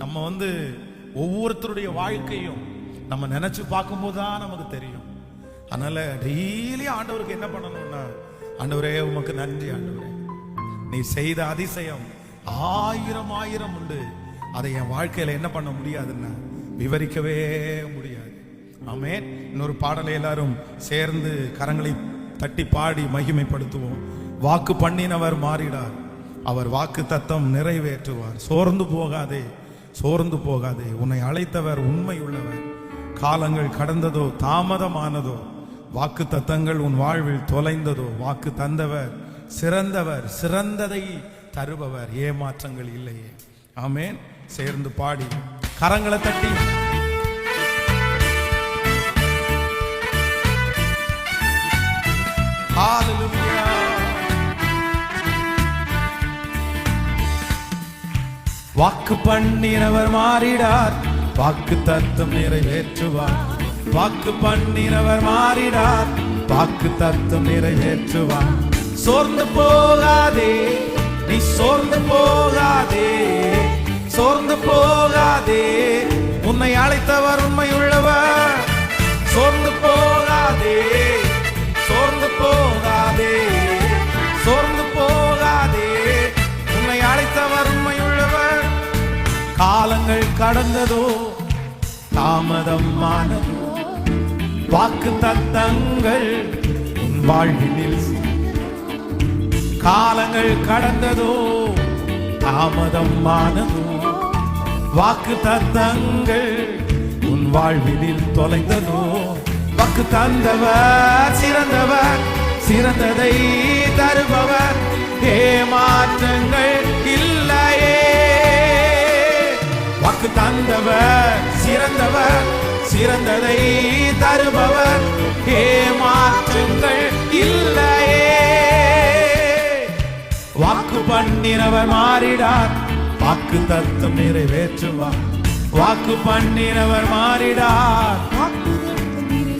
நம்ம வந்து ஒவ்வொருத்தருடைய வாழ்க்கையும் நம்ம நினைச்சு பார்க்கும்போது தான் நமக்கு தெரியும். அதனால டெய்லி ஆண்டவருக்கு என்ன பண்ணணும்னா ஆண்டவரே உமக்கு நன்றி ஆண்டவரே. நீ செய்த அதிசயம் ஆயிரம் ஆயிரம் உண்டு. அதை என் வாழ்க்கையில என்ன பண்ண முடியாதுன்னா விவரிக்கவே முடியாது. ஆமே இன்னொரு பாடலை எல்லாரும் சேர்ந்து கரங்களை தட்டி பாடி மகிமைப்படுத்துவோம். வாக்கு பண்ணினவர் மாறிடார். அவர் வாக்கு தத்தம் நிறைவேற்றுவார். சோர்ந்து போகாதே. சோர்ந்து போகாதே. உன்னை அழைத்தவர் உண்மை உள்ளவர் காலங்கள் கடந்ததோ தாமதமானதோ வாக்கு தத்தங்கள் உன் வாழ்வில் தொலைந்ததோ வாக்கு தந்தவர் சிறந்தவர் சிறந்ததை தருபவர். ஏமாற்றங்கள் இல்லையே. ஆமேன். சேர்ந்து பாடி. கரங்களை தட்டி. Hallelujah. வாக்கு பண்ணினவர் மாறிடார். வாக்கு தத்துவம் நிறைவேற்றுவார். வாக்கு பண்ணினவர் மாறிடார். வாக்கு தத்துவம் நிறைவேற்றுவார். சோர்ந்து போகாதே நீ சோர்ந்து போகாதே. சோர்ந்து போகாதே உன்னை அழைத்தவர் உண்மையுள்ளவர். சோர்ந்து போகாதே சோர்ந்து போகாதே. காலங்கள் கடந்ததோ தாமதம் ஆனதோ வாக்கு தத்தங்கள் உன் வாழ்வினில் காலங்கள் கடந்ததோ தாமதம் ஆனதோ வாக்கு தத்தங்கள் உன் வாழ்வினில் தொலைந்ததோ. வாக்கு தந்தவர் சிறந்தவர் சிறந்ததை தருபவர். ஏமாற்றங்கள் இல்லையே. நமக்கு தந்தவர் சிறந்தவர் சிறந்ததை தருபவர். ஏமாற்றுங்கள் இல்லையே. வாக்கு பண்ணினவர் மாறிடார் வாக்கு தத்துவம் நிறைவேற்றுவார் வாக்கு பண்ணினவர் மாறிடார்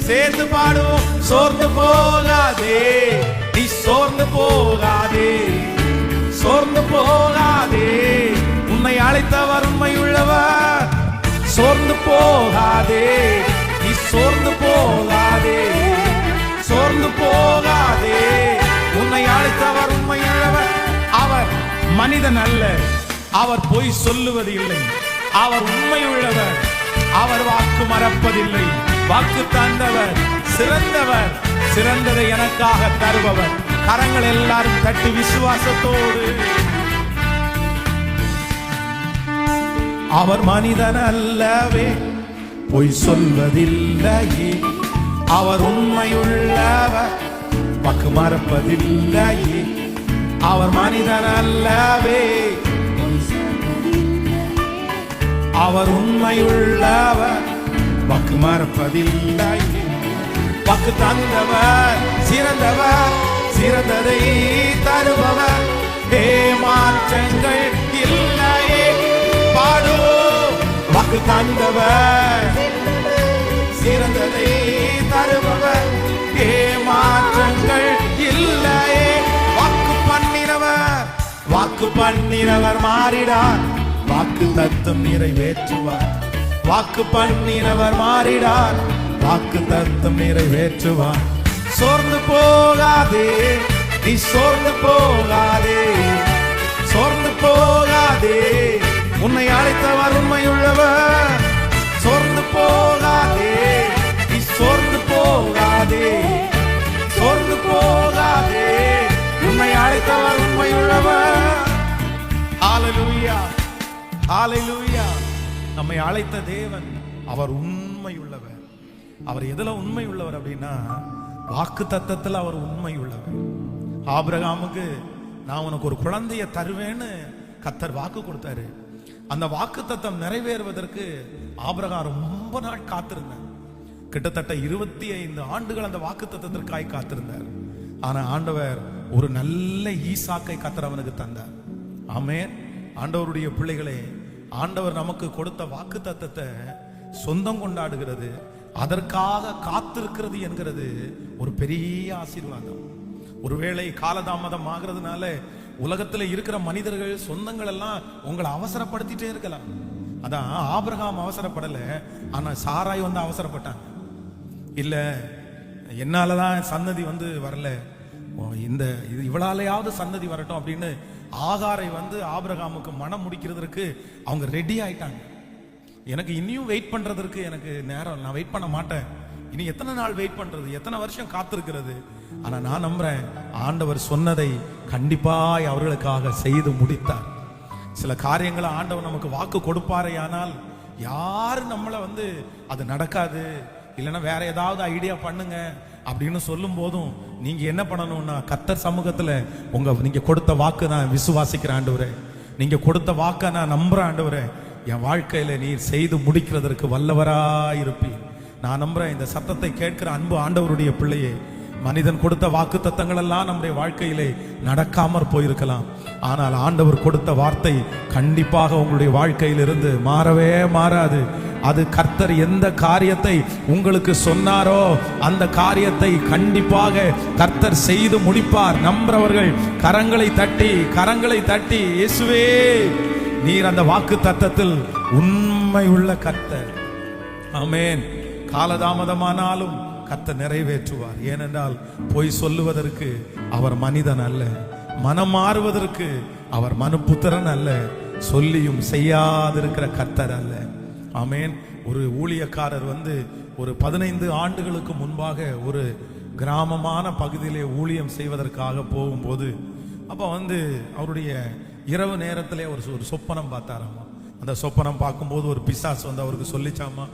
சேர்ந்து பாடுவோம் சோர்ந்து போகாதே. நீ சோர்ந்து போகாதே. சோர்ந்து போகாதே. உன்னை அழைத்தவர் உண்மை உள்ளவர் சோர்ந்து போகாதே. நீ சோர்ந்து போகாதே. சோர்ந்து போகாதே. உன்னை அழைத்தவர் உண்மையுள்ளவர். அவர் மனிதன் அல்ல. அவர் பொய் சொல்லுவது இல்லை. அவர் உண்மையுள்ளவர். அவர் வாக்கு மறப்பதில்லை. வாக்கு தந்தவர் சிறந்தவர் சிறந்ததை எனக்காக தருபவர். கரங்கள் எல்லாரும் தட்டி விசுவாசத்தோடு. அவர் மனிதன் அல்லவே பொய் சொல்வதில்லையே. அவர் உண்மையுள்ளவர் பக்கு மறப்பதில்லையே. அவர் மனிதன் அல்லவே அவர் உண்மையுள்ளவர் பக்கு மறப்பதில்லை பக்கு தந்தவர் சிறந்தவர் சிறந்ததை தருபவர். ஏமாற்றங்கள் இல்லை. பாடுவோம் வாக்கு தந்தவர். சிறந்ததை தருபவர். ஏமாற்றங்கள் இல்லையே. வாக்கு பண்ணினவர். வாக்கு பண்ணினவர் மாறிடார். வாக்கு தத்துவம் நிறைவேற்றுவார். வாக்கு பண்ணினவர் மாறிடார். வாக்கு தத்துவம் நிறைவேற்றுவார். சோர்ந்து போகாதே. நீ சோர்ந்து போகாதே. சோர்ந்து போகாதே. உன்னை அழைத்தவர் உண்மையுள்ளவர். சோர்ந்து போகாதே நீ சோர்ந்து போகாதே. சோர்ந்து போகாதே உன்னை அழைத்தவர் உண்மையுள்ளவர். ஆலலுயா ஹalleluya நம்மை அழைத்த தேவன் அவர் உண்மை உள்ளவர் அவர் எதுல உண்மை உள்ளவர் அப்படின்னா வாக்கு தத்தத்தில் அவர் உண்மை உள்ளவர் ஆபிரகாமுக்கு நான் உனக்கு ஒரு குழந்தைய தருவேன்னு கத்தர் வாக்கு கொடுத்தாரு. அந்த வாக்கு தத்தம் நிறைவேறுவதற்கு ஆபரகா ரொம்ப நாள் காத்திருந்தார். கிட்டத்தட்ட இருபத்தி ஐந்து ஆண்டுகள் அந்த வாக்கு தத்தத்திற்காய் காத்திருந்தார். ஆனா ஆண்டவர் ஒரு நல்ல ஈசாக்கை கத்தர் அவனுக்கு தந்தார். ஆமே ஆண்டவருடைய பிள்ளைகளே ஆண்டவர் நமக்கு கொடுத்த வாக்கு தத்தத்தை சொந்தம் கொண்டாடுகிறது அதற்காக காத்திருக்கிறது என்கிறது ஒரு பெரிய ஆசீர்வாதம். ஒருவேளை காலதாமதம் ஆகிறதுனால உலகத்துல இருக்கிற மனிதர்கள் சொந்தங்கள் எல்லாம் உங்களை அவசரப்படுத்திட்டே இருக்கலாம். அதான் ஆபிரகாம் அவசரப்படல ஆனா சாராய் வந்து அவசரப்பட்டாங்க. இல்ல என்னாலதான் சன்னதி வந்து வரல. இந்த இது இவளாலையாவது சன்னதி வரட்டும் அப்படின்னு ஆகாரை வந்து ஆபிரகாமுக்கு மனம் முடிக்கிறதுக்கு அவங்க ரெடி ஆயிட்டாங்க. எனக்கு இனியும் வெயிட் பண்றதற்கு எனக்கு நேரம் நான் வெயிட் பண்ண மாட்டேன். இனி எத்தனை நாள் வெயிட் பண்றது? எத்தனை வருஷம் காத்திருக்கிறது? ஆனா நான் நம்புறேன் ஆண்டவர் சொன்னதை கண்டிப்பாய் அவர்களுக்காக செய்து முடித்தார். சில காரியங்களை ஆண்டவர் நமக்கு வாக்கு கொடுப்பாரே ஆனால் யாரு நம்மளை வந்து அது நடக்காது இல்லைன்னா வேற ஏதாவது ஐடியா பண்ணுங்க அப்படின்னு சொல்லும் போதும் நீங்க என்ன பண்ணணும்னா கத்தர் சமூகத்துல உங்க நீங்க கொடுத்த வாக்கு நான் விசுவாசிக்கிற ஆண்டவரே. நீங்க கொடுத்த வாக்கை நான் நம்புற ஆண்டவரே. என் வாழ்க்கையில நீர் செய்து முடிக்கிறதற்கு வல்லவராயிருப்பீர். நான் நம்புறேன் இந்த சத்தத்தை கேட்கிற அன்பு ஆண்டவருடைய பிள்ளையே மனிதன் கொடுத்த வாக்கு தத்தங்கள் எல்லாம் நம்முடைய வாழ்க்கையிலே நடக்காமற் போயிருக்கலாம். ஆனால் ஆண்டவர் கொடுத்த வார்த்தை கண்டிப்பாக உங்களுடைய வாழ்க்கையிலிருந்து மாறவே மாறாது. அது கர்த்தர் எந்த காரியத்தை உங்களுக்கு சொன்னாரோ அந்த காரியத்தை கண்டிப்பாக கர்த்தர் செய்து முடிப்பார். நம்புறவர்கள் கரங்களை தட்டி கரங்களை தட்டி இயேசுவே நீர் அந்த வாக்கு தத்தத்தில் உண்மை உள்ள கர்த்தர். ஆமேன். காலதாமதமானாலும் கத்த நிறைவேற்றுவார். ஏனென்றால் பொய் சொல்லுவதற்கு அவர் மனிதன் அல்ல. மனம் மாறுவதற்கு அவர் மனுப்புத்திரன் அல்ல. சொல்லியும் செய்யாதிருக்கிற கத்தர் அல்ல. ஆமேன். ஒரு ஊழியக்காரர் வந்து ஒரு பதினைந்து ஆண்டுகளுக்கு முன்பாக ஒரு கிராமமான பகுதியிலே ஊழியம் செய்வதற்காக போகும்போது அப்போ வந்து அவருடைய இரவு நேரத்திலே ஒரு ஒரு சொப்பனம் பார்த்தாராமா? அந்த சொப்பனம் பார்க்கும்போது ஒரு பிசாஸ் வந்து அவருக்கு சொல்லிச்சாமா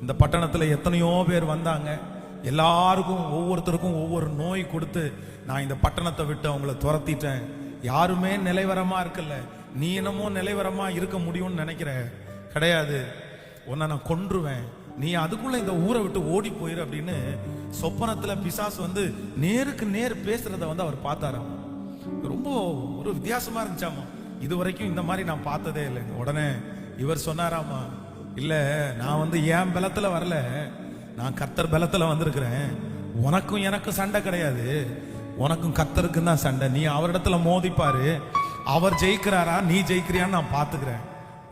இந்த பட்டணத்தில் எத்தனையோ பேர் வந்தாங்க. எல்லாருக்கும் ஒவ்வொருத்தருக்கும் ஒவ்வொரு நோய் கொடுத்து நான் இந்த பட்டணத்தை விட்டு அவங்கள துரத்திட்டேன். யாருமே நிலைவரமா இருக்கல. நீ என்னமோ நிலைவரமா இருக்க முடியும்னு நினைக்கிற. கிடையாது. உன்னை நான் கொன்றுவேன். நீ அதுக்குள்ள இந்த ஊரை விட்டு ஓடி போயிரு அப்படின்னு சொப்பனத்துல பிசாஸ் வந்து நேருக்கு நேர் பேசுறத வந்து அவர் பார்த்தாராம். ரொம்ப ஒரு வித்தியாசமா இருந்துச்சாமா. இது வரைக்கும் இந்த மாதிரி நான் பார்த்ததே இல்லை. உடனே இவர் சொன்னாராமா இல்ல நான் வந்து என் பலத்துல வரல. நான் கர்த்தர் பலத்தில் வந்திருக்கிறேன். உனக்கும் எனக்கும் சண்டை கிடையாது. உனக்கும் கர்த்தருக்கும் தான் சண்டை. நீ அவரிடத்துல மோதிப்பாரு. அவர் ஜெயிக்கிறாரா நீ ஜெயிக்கிறியான்னு நான் பார்த்துக்கிறேன்.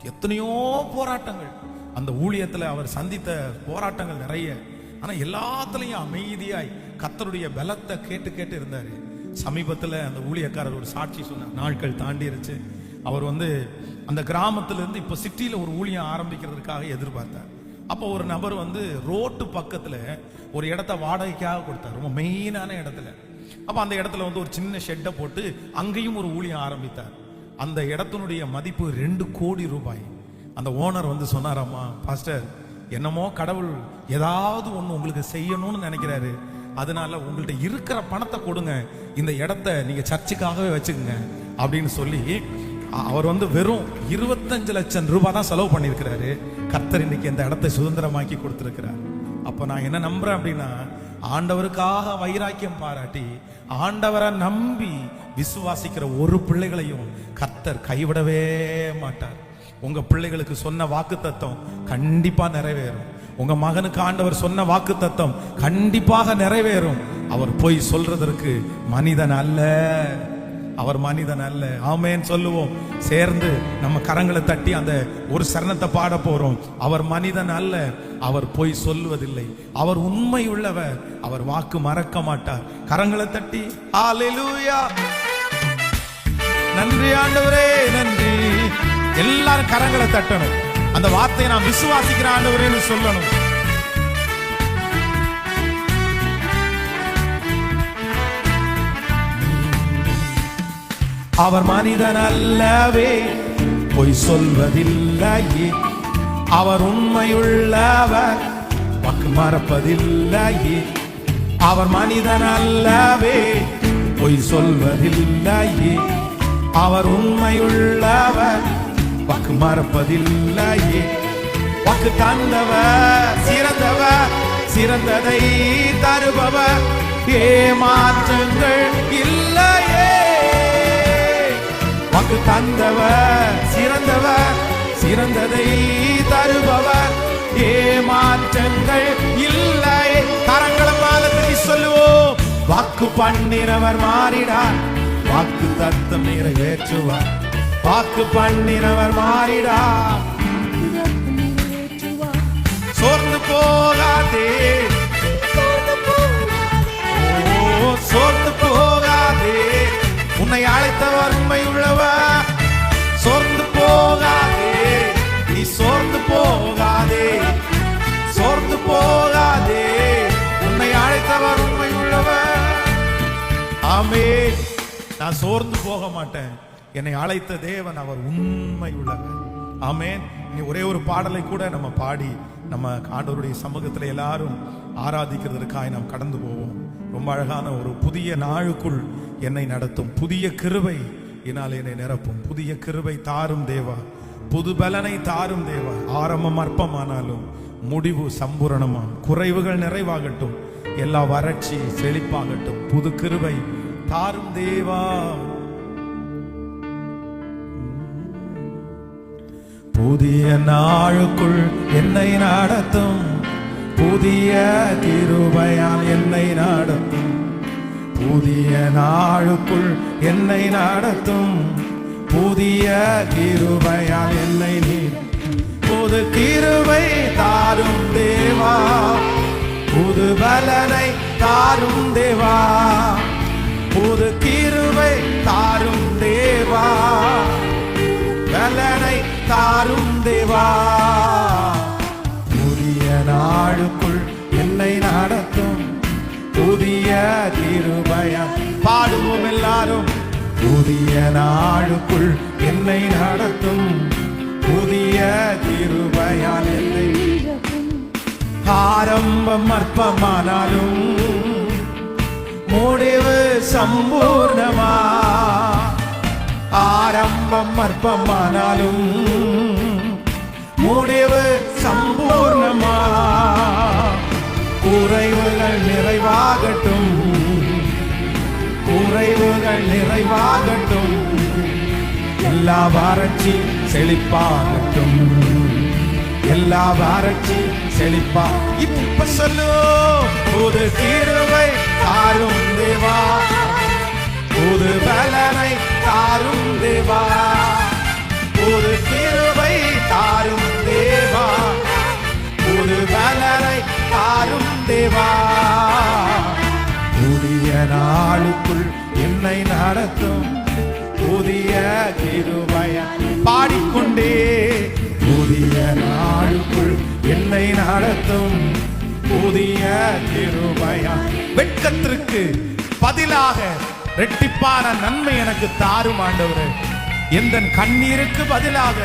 எத்தனையோ போராட்டங்கள். அந்த ஊழியத்தில் அவர் சந்தித்த போராட்டங்கள் நிறைய. ஆனால் எல்லாத்துலேயும் அமைதியாய் கத்தருடைய பலத்தை கேட்டு கேட்டு இருந்தார். சமீபத்தில் அந்த ஊழியக்காரர் ஒரு சாட்சி சொன்னார். நாட்கள் தாண்டிருச்சு. அவர் வந்து அந்த கிராமத்திலேருந்து இப்போ சிட்டியில் ஒரு ஊழியம் ஆரம்பிக்கிறதுக்காக எதிர்பார்த்தார். அப்போ ஒரு நபர் வந்து ரோட்டு பக்கத்தில் ஒரு இடத்த வாடகைக்காக கொடுத்தார் ரொம்ப மெயினான இடத்துல. அப்போ அந்த இடத்துல வந்து ஒரு சின்ன ஷெட்டை போட்டு அங்கேயும் ஒரு ஊழியம் ஆரம்பித்தார். அந்த இடத்தினுடைய மதிப்பு ரெண்டு கோடி ரூபாய். அந்த ஓனர் வந்து சொன்னாராம்மா பாஸ்டர் என்னமோ கடவுள் ஏதாவது ஒன்று உங்களுக்கு செய்யணும்னு நினைக்கிறாரு. அதனால உங்கள்கிட்ட இருக்கிற பணத்தை கொடுங்க. இந்த இடத்த நீங்கள் சர்ச்சுக்காகவே வச்சுக்கோங்க. அப்படின்னு சொல்லி அவர் வந்து வெறும் இருபத்தஞ்சு லட்சம் ரூபாய் தான் செலவு பண்ணியிருக்கிறாரு. கர்த்தர் இன்னைக்கு இந்த இடத்தை சுதந்திரமாக்கி கொடுத்துருக்கிறார். அப்போ நான் என்ன நம்புறேன் அப்படின்னா ஆண்டவருக்காக வைராக்கியம் பாராட்டி ஆண்டவரை நம்பி விசுவாசிக்கிற ஒரு பிள்ளைகளையும் கர்த்தர் கைவிடவே மாட்டார். உங்க பிள்ளைகளுக்கு சொன்ன வாக்கு தத்துவம் கண்டிப்பா நிறைவேறும். உங்க மகனுக்கு ஆண்டவர் சொன்ன வாக்கு தத்துவம் கண்டிப்பாக நிறைவேறும். அவர் போய் சொல்றதற்கு மனிதன் அல்ல. அவர் மனிதன் அல்ல. ஆமேன்னு சொல்லுவோம். சேர்ந்து நம்ம கரங்களை தட்டி அந்த ஒரு சரணத்தை பாட போறோம். அவர் மனிதன் அல்ல. அவர் பொய் சொல்லுவதில்லை அவர் உண்மை உள்ளவர் அவர் வாக்கு மறக்க மாட்டார். கரங்களை தட்டி ஆலெலுயா நன்றி ஆண்டவரே நன்றி. எல்லாரும் கரங்களை தட்டணும். அந்த வார்த்தையை நான் விசுவாசிக்கிற ஆண்டவரேன்னு சொல்லணும். அவர் மனிதன் அல்லவே பொய் சொல்வதில்லையே. அவர் உண்மையுள்ளவர் வாக்கு மறப்பதில்லையே. அவர் மனிதன் அல்லவே பொய் சொல்வதில்லையே. அவர் உண்மையுள்ளவர் வாக்கு மறப்பதில்லையே. வாக்கு தந்தவர் சிறந்தவர் சிறந்ததை தருபவர். ஏமாற்றங்கள் இல்லையே. வாக்கு தந்தவர் சிறந்தவர் சிறந்ததை தருபவர். ஏமாற்றங்கள் இல்லை. கரங்களை மாதத்தை சொல்லுவோம். வாக்கு பண்ணினவர் மாறிடார். வாக்கு தத்தம் நிறைவேற்றுவார். வாக்கு பண்ணினவர் மாறிடார். சோர்ந்து போகாதே. ஆமே நான் சோர்ந்து போக மாட்டேன். என்னை அழைத்த தேவன் அவர் உண்மை உள்ளவர் ஆமேன். இனி ஒரே ஒரு பாடலை கூட நம்ம பாடி நம்ம ஆண்டவருடைய சமூகத்தில் எல்லாரும் ஆராதிக்கிறதற்காக நாம் கடந்து போவோம். ரொம்ப அழகான ஒரு புதிய நாளுக்குள் என்னை நடத்தும். புதிய கிருவை என்னால் என்னை நிரப்பும். புதிய கிருவை தாரும் தேவா. புது பலனை தாரும் தேவா. ஆரம்பம் அற்பமானாலும் முடிவு சம்பூரணமாம். குறைவுகள் நிறைவாகட்டும். எல்லா வறட்சி செழிப்பாகட்டும். புது கிருவை தாரும் தேவா. புதிய நாளுக்குள் என்னை நடத்தும். புதிய கிருபையால் என்னை நடத்தும். புதிய நாளுக்குள் என்னை நடத்தும். புதிய கிருபையால் என்னை நீ புது கிருபை தாரும் தேவா. புது பலனை தாரும் தேவா. புது கிருவை தாரும் தேவா. பலனை தாரும் தேவா. புதிய நாடுக்குள் என்னை நடத்தும். புதிய கிருபையா. பாடுவோம் எல்லாரும். புதிய நாடுக்குள் என்னை நடத்தும். புதிய கிருபையால் என்னை ஆரம்பம் அற்பமானாலும் முடிவு சம்பூர்ணமா? ஆரம்பம் அற்பமானாலும் முடிவு சம்பூர்ணமா? குறைவுகள் நிறைவாகட்டும். குறைவுகள் நிறைவாகட்டும். எல்லா வறட்சி செழிப்பாகட்டும். எல்லா வறட்சி செழிப்பா. இப்ப சொல்லு ஒரு தீர்வை தாரும் தேவா. புது பலனை தாரும் தேவா. புது கிருபை தாரும் தேவா. புது பலனை தாரும் தேவா. புதிய நாளுக்குள் என்னை நடத்தும். புதிய கிருபய பாடிக்கொண்டே. புதிய நாளுக்குள் என்னை நடத்தும். புதிய கிருபையா. வெட்கத்திற்கு பதிலாக ரெட்டிப்பான நன்மை எனக்கு தாரும் ஆண்டவரே. எந்த கண்ணீருக்கு பதிலாக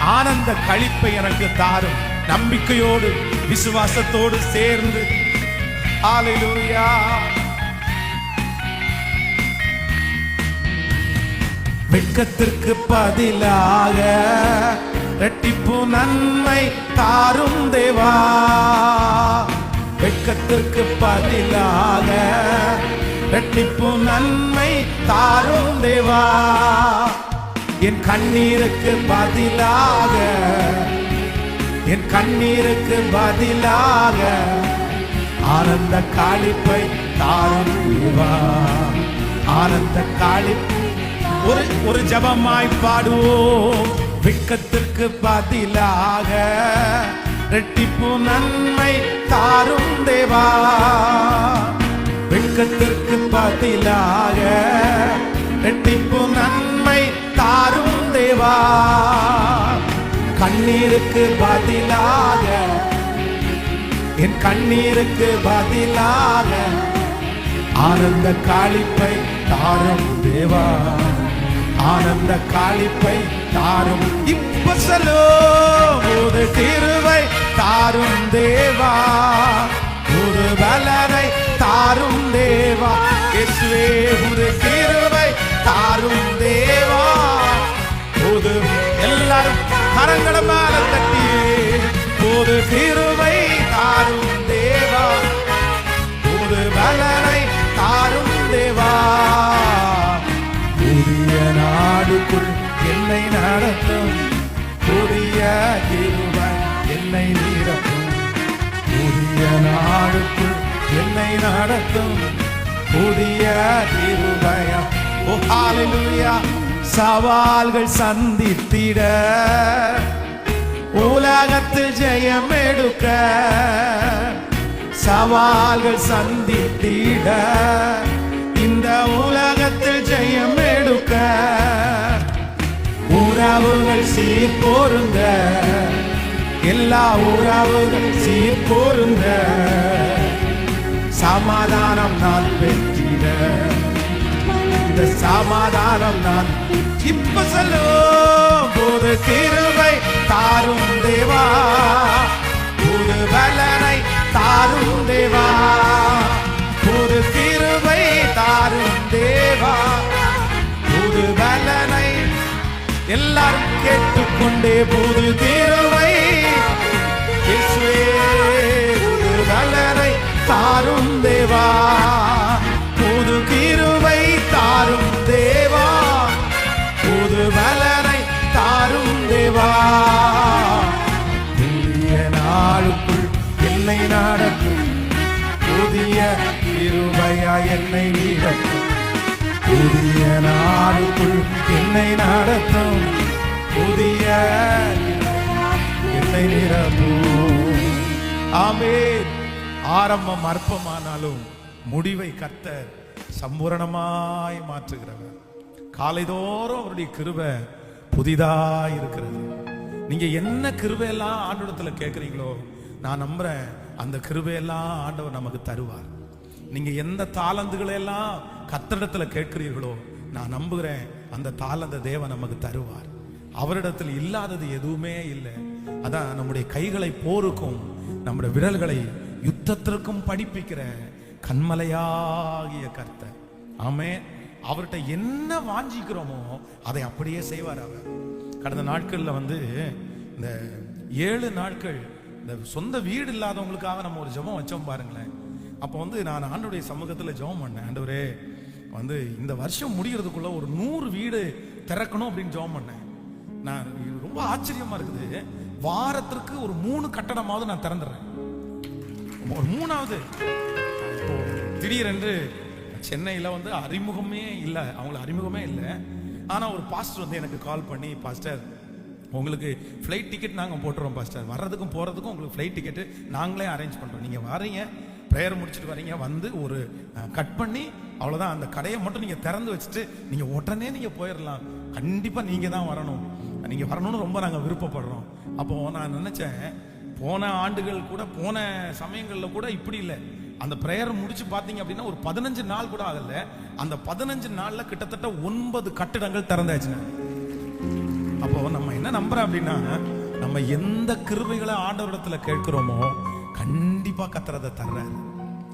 ஆனந்த களிப்பை எனக்கு தாரும். நம்பிக்கையோடு விசுவாசத்தோடு சேர்ந்து. ஹalleluya வெட்கத்திற்கு பதிலாக ரெட்டிப்பு நன்மை தாரும் தேவா. வெட்கத்திற்கு பதிலாக ரெட்டிப்பு நன்மை தாரும் தேவா. என் கண்ணீருக்கு பதிலாக என் கண்ணீருக்கு பதிலாக ஆனந்த காளிப்பை தாரும் தேவா. ஆனந்த காளிப்பு ஒரு ஒரு ஜபமாய் பாடுவோம். வெட்கத்திற்கு பதிலாக ரெட்டிப்பு நன்மை தாரும் தேவா. வெட்கத்திற்கு பதிலாக ரெட்டிப்பு நன்மை தாரும் தேவா. கண்ணீருக்கு பதிலாக என் கண்ணீருக்கு பதிலாக ஆனந்த காளிப்பை தாரும் தேவா. ஆனந்த காளிப்பை தாரும். இப்பசலோ ஒரு திருவை தாரும் தேவா. ஒரு வலரை தாரும் தேவா. இயேசுவே ஒரு திருவை தாரும் தேவா. போது எல்லாரும் கரங்களை மேல தட்டியே ஒரு திருவை என்னை நடத்தும் புதிய திருபயம் ஓ ஹalleluya சவால்கள் சந்தித்திட. உலகத்தில் ஜெயம் எடுக்க. சவால்கள் சந்தித்திட. இந்த உலகத்தில் ஜெயம் எடுக்க. உறவுகள் சீர்பொருந்த எல்லா உறவுகள் சீர்பொருந்த சமாதானம் நான் பெற்றிட. இந்த சமாதானம் நான் இப்ப சொல்லும் ஒரு கிருபை தாரும் தேவா. ஒரு பலனை தாரும் தேவா. ஒரு கிருபை தாரும் தேவா. ஒரு பலனை எல்லாரும் கேட்டுக்கொண்டே புது கிருபை. பலனை தாரும் புதிய நாளுக்குள் என்னை நடக்கும் புதிய இருபையா என்னை நீடக்கும் புதிய நாளுக்குள் என்னை நடத்தும் புதிய என்னை நிரப்பும் ஆமே ஆரம்பம் அற்பமானாலும் முடிவை கத்த சம்பூரணமாய் மாற்றுகிறவர். காலைதோறும் அவருடைய கிருபை புதிதாய் இருக்கிறது நீங்க என்ன கிருபையெல்லாம் ஆண்டவரத்துல கேட்குறீங்களோ நான் நம்புறேன் அந்த கிருபையெல்லாம் ஆண்டவர் நமக்கு தருவார். நீங்க எந்த தாளந்துகளை எல்லாம் கத்தரிடத்துல கேட்கிறீர்களோ நான் நம்புகிறேன் அந்த தாளந்த தேவன் நமக்கு தருவார். அவரிடத்தில் இல்லாதது எதுவுமே இல்லை. அதான் நம்முடைய கைகளை போருக்கும் நம்முடைய விரல்களை யுத்தத்திற்கும் படிப்பிக்கிற கண்மலையாகிய கர்த்தர். ஆமே அவர்கிட்ட என்ன வாஞ்சிக்கிறோமோ அதை அப்படியே செய்வார் அவர். கடந்த நாட்களில் வந்து இந்த ஏழு நாட்கள் இந்த சொந்த வீடு இல்லாதவங்களுக்காக நம்ம ஒரு ஜெபம் வச்சோம் பாருங்களேன். அப்போ வந்து நான் ஆண்டுடைய சமூகத்தில் ஜெபம் பண்ணேன். ஆண்டவரே வந்து இந்த வருஷம் முடிகிறதுக்குள்ள ஒரு நூறு வீடு திறக்கணும் அப்படின்னு ஜபம் பண்ணேன். நான் ரொம்ப ஆச்சரியமா இருக்குது. வாரத்திற்கு ஒரு மூணு கட்டடமாவது நான் திறந்துடுறேன் ஒரு மூணாவது. திடீரென்று சென்னையில் வந்து அறிமுகமே இல்லை. அவங்களுக்கு அறிமுகமே இல்லை. ஆனால் ஒரு பாஸ்டர் வந்து எனக்கு கால் பண்ணி பாஸ்டர் உங்களுக்கு ஃப்ளைட் டிக்கெட் நாங்கள் போட்டுறோம் பாஸ்டர் வர்றதுக்கும் போகிறதுக்கும் உங்களுக்கு ஃப்ளைட் டிக்கெட்டு நாங்களே அரேஞ்ச் பண்ணுறோம் நீங்கள் வரீங்க ப்ரேயர் முடிச்சுட்டு வரீங்க வந்து ஒரு கட் பண்ணி அவ்வளோதான் அந்த கடையை மட்டும் நீங்கள் திறந்து வச்சுட்டு நீங்கள் உடனே நீங்கள் போயிடலாம் கண்டிப்பாக நீங்கள் தான் வரணும். நீங்கள் வரணும்னு ரொம்ப நாங்கள் விருப்பப்படுறோம். அப்போது நான் நினச்சேன் போன ஆண்டுகள் கூட போன சமயங்களில் கூட இப்படி இல்லை. அந்த பிரேயர் முடிச்சு பார்த்தீங்க அப்படின்னா ஒரு பதினஞ்சு நாள் கூட ஆகல. அந்த பதினஞ்சு நாள்ல கிட்டத்தட்ட ஒன்பது கட்டிடங்கள் திறந்தாச்சுங்க. அப்போ நம்ம என்ன நம்புறோம் அப்படின்னா நம்ம எந்த கிருபைகளை ஆண்டவரிடத்துல கேட்கிறோமோ கண்டிப்பா கத்துறதை தர்றாரு.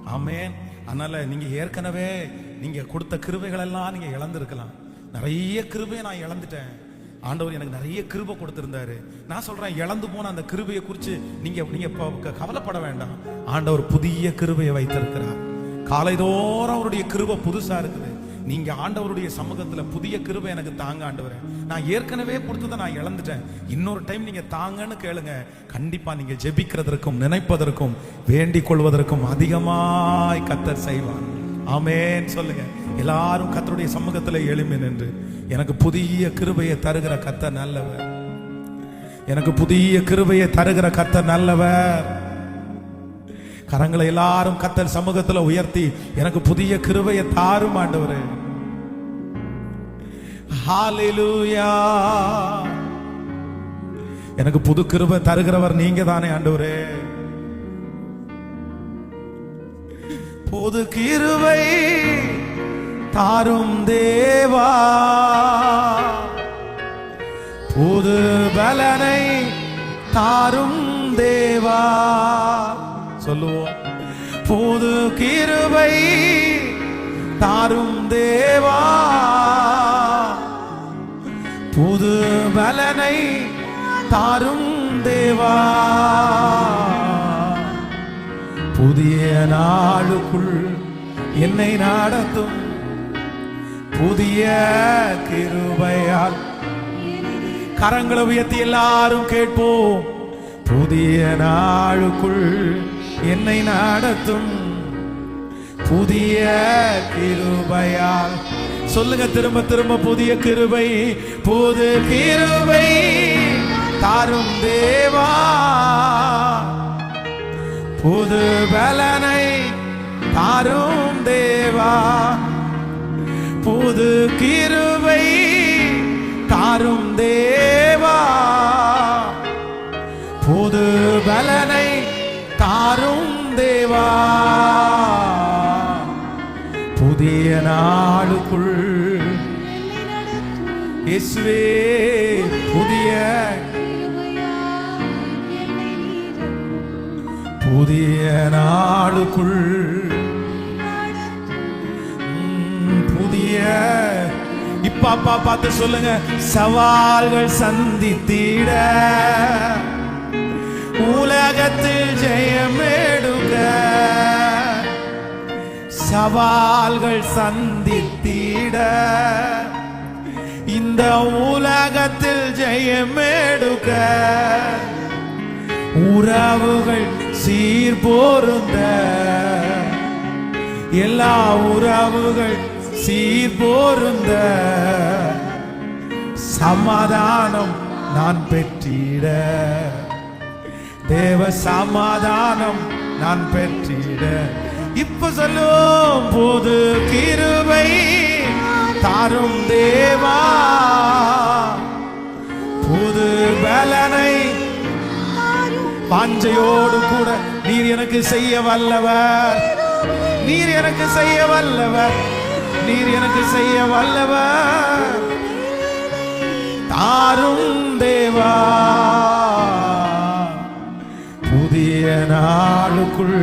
ஆமென். அதனால நீங்க ஏற்கனவே நீங்க கொடுத்த கிருபைகள் எல்லாம் நீங்க இழந்திருக்கலாம். நிறைய கிருபையை நான் இழந்துட்டேன். ஆண்டவர் எனக்கு நிறைய கிருபை கொடுத்திருந்தாரு. நான் சொல்றேன் இழந்து போன அந்த கிருபையை குறித்து நீங்க நீங்க க- கவலைப்பட வேண்டாம். ஆண்டவர் புதிய கிருபையை வைத்திருக்கிறார். காலைதோறும் அவருடைய கிருபை புதுசா இருக்குது. நீங்க ஆண்டவருடைய சமூகத்துல புதிய கிருபை எனக்கு தாங்க ஆண்டவர். நான் ஏற்கனவே கொடுத்ததை நான் இழந்துட்டேன். இன்னொரு டைம் நீங்க தாங்கன்னு கேளுங்க. கண்டிப்பா நீங்க ஜெபிக்கிறதற்கும் நினைப்பதற்கும் வேண்டிக் கொள்வதற்கும் அதிகமாய் கத்தர் செய்வார். ஆமேன்னு சொல்லுங்க. எல்லாரும் கத்தருடைய சமூகத்துல எழும்பி நின்று எனக்கு புதிய கிருபையை தருகிற கத்த நல்லவர். எனக்கு புதிய கிருபையை தருகிற கத்த நல்லவர். கரங்களை எல்லாரும் கத்தர் சமூகத்துல உயர்த்தி எனக்கு புதிய கிருபையை தாரும் ஆண்டவர். எனக்கு புது கிருபை தருகிறவர் நீங்க தானே ஆண்டவரே. புது கிருவை தாரும் தேவா. புது பலனை தாரும் தேவா. சொல்லுவோம். புது கிருபை தாரும் தேவா. புது பலனை தாரும் தேவா. புதிய நாளுக்குள் என்னை நடத்தும் புதிய கிருபையால். கரங்களை உயர்த்தி எல்லாரும் கேட்போம். புதிய நாளுக்குள் என்னை நடத்தும். புதிய கிருபையால். சொல்லுங்க திரும்ப திரும்ப புதிய கிருபை. புது கிருபை தாரும் தேவா. புது பலனை தாரும் புது கிருவை தாரும் தேவா. புது பலனை தாரும் தேவா. புதிய நாளுக்குள் இயேசுவே புதிய புதிய நாளுக்குள் புதிய இப்ப அப்பா பார்த்து சொல்லுங்க. சவால்கள் சந்தித்திட. உலகத்தில் ஜெயம் சவால்கள் சந்தித்திட. இந்த உலகத்தில் ஜெயம் உறவுகள் சீர் போருந்த. எல்லா உறவுகள் சீர் போருந்த சமாதானம் நான் பெற்றிட. தேவ சமாதானம் நான் பெற்றிட. இப்ப சொல்லும் போது கிருபை தாரும் தேவா. புது பலனை வாஞ்சையோடு கூட நீர் எனக்கு செய்ய வல்லவர். நீர் எனக்கு செய்ய வல்லவர். நீர் எனக்கு செய்ய வல்லவர் தாரும் தேவா. புதிய நாளுக்குள்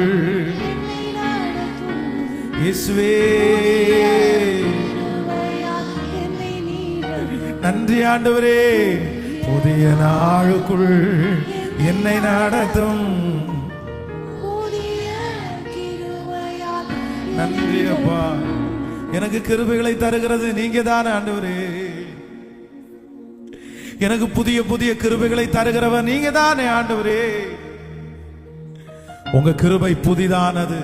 இயேசுவே. நன்றி ஆண்டவரே. புதிய நாளுக்குள் என்னை நடத்தும். நன்றி அப்பா. எனக்கு கிருபைகளை தருகிறது. நீங்க தானே ஆண்டவரே? எனக்கு புதிய புதிய கிருபைகளை தருகிறவர் நீங்க தானே ஆண்டவரே? உங்க கிருபை புதிதானது.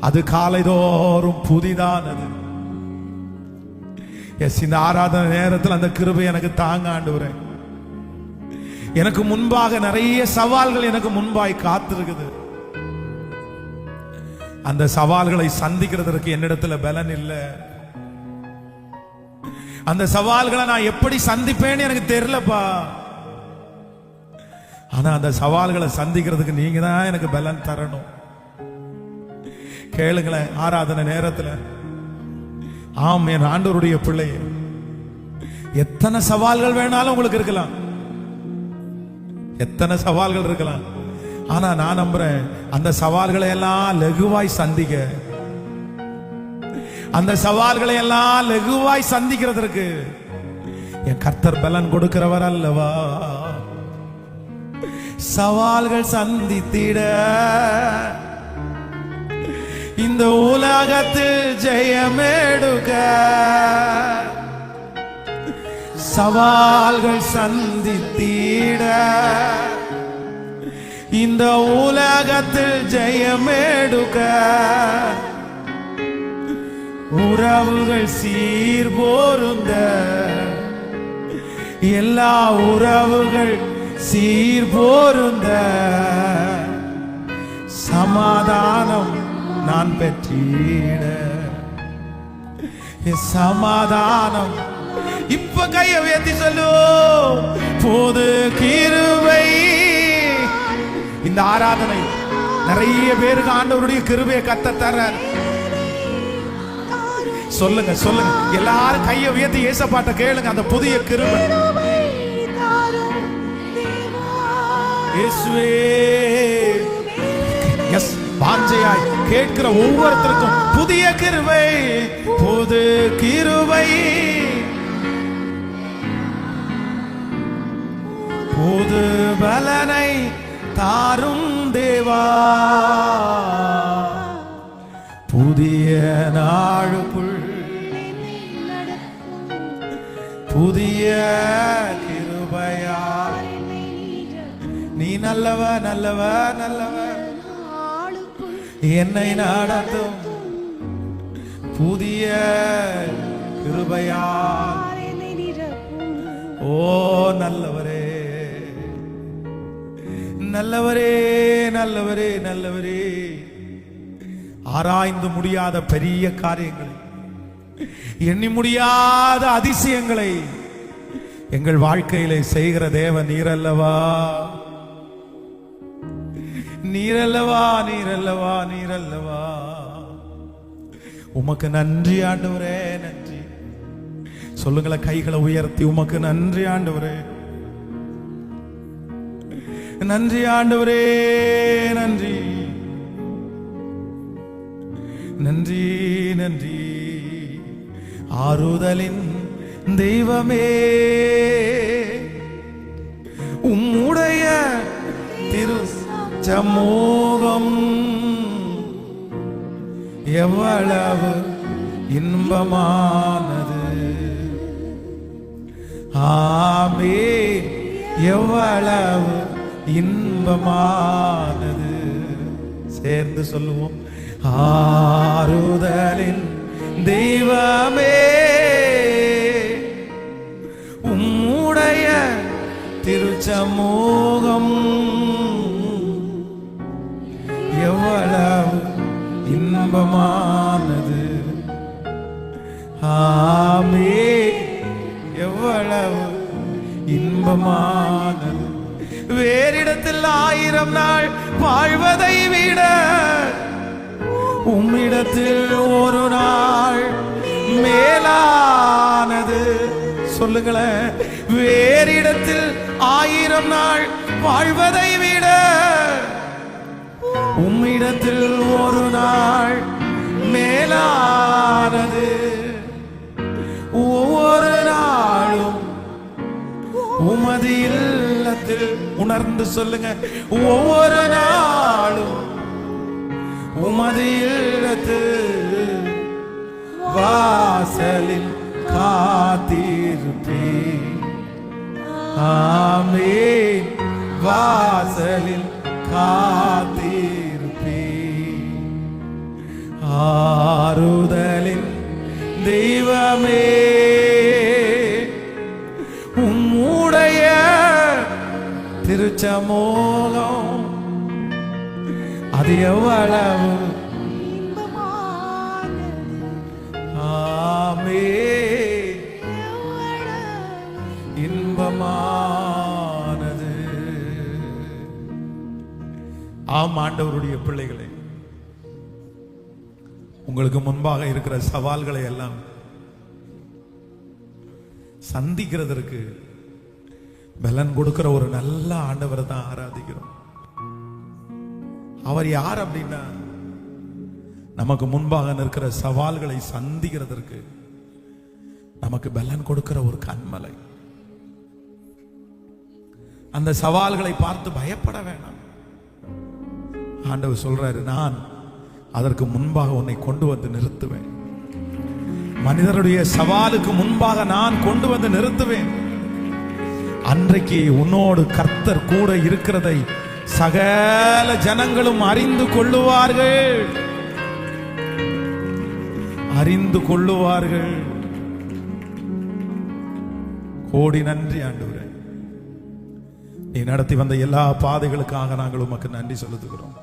அது காலைதோறும் புதிதானது. எஸ் இந்த ஆராதனை நேரத்தில் அந்த கிருபை எனக்கு தாங்க ஆண்டவரே. எனக்கு முன்பாக நிறைய சவால்கள் எனக்கு முன்பாய் காத்திருக்குது. அந்த சவால்களை சந்திக்கிறதற்கு என்னிடத்துல பலன் இல்லை. அந்த சவால்களை நான் எப்படி சந்திப்பேன்னு எனக்கு தெரியலப்பா. ஆனா அந்த சவால்களை சந்திக்கிறதுக்கு நீங்க தான் எனக்கு பலன் தரணும். கேளுங்களேன் ஆராதனை நேரத்தில். ஆம் என் ஆண்டவருடைய பிள்ளை எத்தனை சவால்கள் வேணாலும் உங்களுக்கு இருக்கலாம். எத்தனை சவால்கள் இருக்கலாம். ஆனா நான் நம்புறேன் அந்த சவால்களை எல்லாம் லகுவாய் சந்திக்க அந்த சவால்களை எல்லாம் லகுவாய் சந்திக்கிறதற்கு என் கர்த்தர் பலன் கொடுக்கிறவர் அல்லவா? சவால்கள் சந்தித்திட. இந்த உலகத்தில் ஜெயமெடுக்க சவால்கள் சந்தித்திட. இந்த உலகத்தில் ஜெயமெடுக்க உறவுகள் சீர் போருந்த எல்லா உறவுகள் சீர் போருந்த சமாதானம் நான் பெற்றிட. என் சமாதானம் இப்ப கைய உயர்த்தி சொல்லு. போது கிருபை இந்த ஆராதனை நிறைய பேருக்கு ஆண்டவருடைய கிருபையை கத்த தர. சொல்லுங்க சொல்லுங்க. எல்லாரும் கையை உயர்த்தி ஏசப்பாட்ட கேளுங்க அந்த புதிய கிருபை. எஸ் வாஞ்சையாய் கேட்கிற ஒவ்வொருத்தருக்கும் புதிய கிருவை புது கிருவை புது பலனை தாரும் தேவா. புதிய நாளுக்குள் புதிய கிருபையா. நீ நல்லவ நல்லவ நல்லவ. என்னை நடத்தும் புதிய கிருபையா. ஓ நல்லவர். நல்லவரே நல்லவரே நல்லவரே. ஆராய்ந்து முடியாத பெரிய காரியங்களை எண்ணி முடியாத அதிசயங்களை எங்கள் வாழ்க்கையில செய்கிற தேவ நீரல்லவா? நீரல்லவா நீரல்லவா நீரல்லவா? உமக்கு நன்றி ஆண்டவரே நன்றி. சொல்லுங்களேன் கைகளை உயர்த்தி உமக்கு நன்றி ஆண்டவரே. நன்றி ஆண்டவரே நன்றி. நன்றி நன்றி. ஆறுதலின் தெய்வமே உம்முடைய திரு சமூகம் எவ்வளவு இன்பமானது. ஆமே எவ்வளவு இன்பமானது. சேர்ந்து சொல்லுவோம். ஆறுதலின் தெய்வமே உம்முடைய திருச்சமூகம். எவ்வளவு இன்பமானது. ஆமே எவ்வளவு இன்பமானது. வேறிடத்தில் ஆயிரம் நாள் வாழ்வதை விட உம்மிடத்தில் ஒரு நாள் மேலானது. சொல்லுங்களேன். வேறிடத்தில் ஆயிரம் நாள் வாழ்வதை விட உம்மிடத்தில் ஒரு நாள் மேலானது. ஒவ்வொரு நாளும் உமதியில் நேரத்தில் உணர்ந்து சொல்லுங்க. ஒவ்வொரு நாளும் உமது இல்லத்தில் வாசலில் காத்திருப்பேன். ஆமென். வாசலில் காத்திருப்பேன். ஆறுத திருச்சமோகம் அது எவ்வளவு? ஆமே. இன்பமானது. ஆம் ஆண்டவருடைய பிள்ளைகளே. உங்களுக்கு முன்பாக இருக்கிற சவால்களை எல்லாம் சந்திக்கிறதற்கு பலன் கொடுக்கிற ஒரு நல்ல ஆண்டவரை தான் ஆராதிக்கிறோம். அவர் யார் அப்படின்னா நமக்கு முன்பாக நிற்கிற சவால்களை சந்திக்கிறதற்கு நமக்கு பலன் கொடுக்கிற ஒரு கண்மலை அந்த சவால்களை பார்த்து பயப்பட வேண்டாம் ஆண்டவர் சொல்றாரு நான் அதற்கு முன்பாக உன்னை கொண்டு வந்து நிறுத்துவேன். மனிதருடைய சவாலுக்கு முன்பாக நான் கொண்டு வந்து நிறுத்துவேன். அன்றைக்கு உன்னோடு கர்த்தர் கூட இருக்கிறதை சகல ஜனங்களும் அறிந்து கொள்ளுவார்கள். அறிந்து கொள்ளுவார்கள். கோடி நன்றி ஆண்டவரே. நீ நடத்தி வந்த எல்லா பாதைகளுக்காக நாங்கள் உமக்கு நன்றி செலுத்துகிறோம்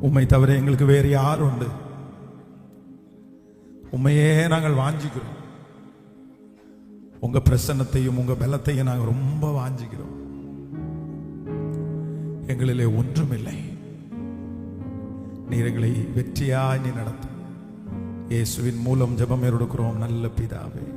உண்மை தவிர எங்களுக்கு வேறு யார் உண்டு? உண்மையே நாங்கள் வாஞ்சிக்கிறோம். உங்க பிரசன்னத்தையும் உங்க பலத்தையும் நாங்கள் ரொம்ப வாஞ்சிக்கிறோம். எங்களிலே ஒன்றுமில்லை. நீர் எங்களை வெற்றியாய் நீ நடத்தும். இயேசுவின் மூலம் ஜெபம் எடுக்கிறோம் நல்ல பிதாவே.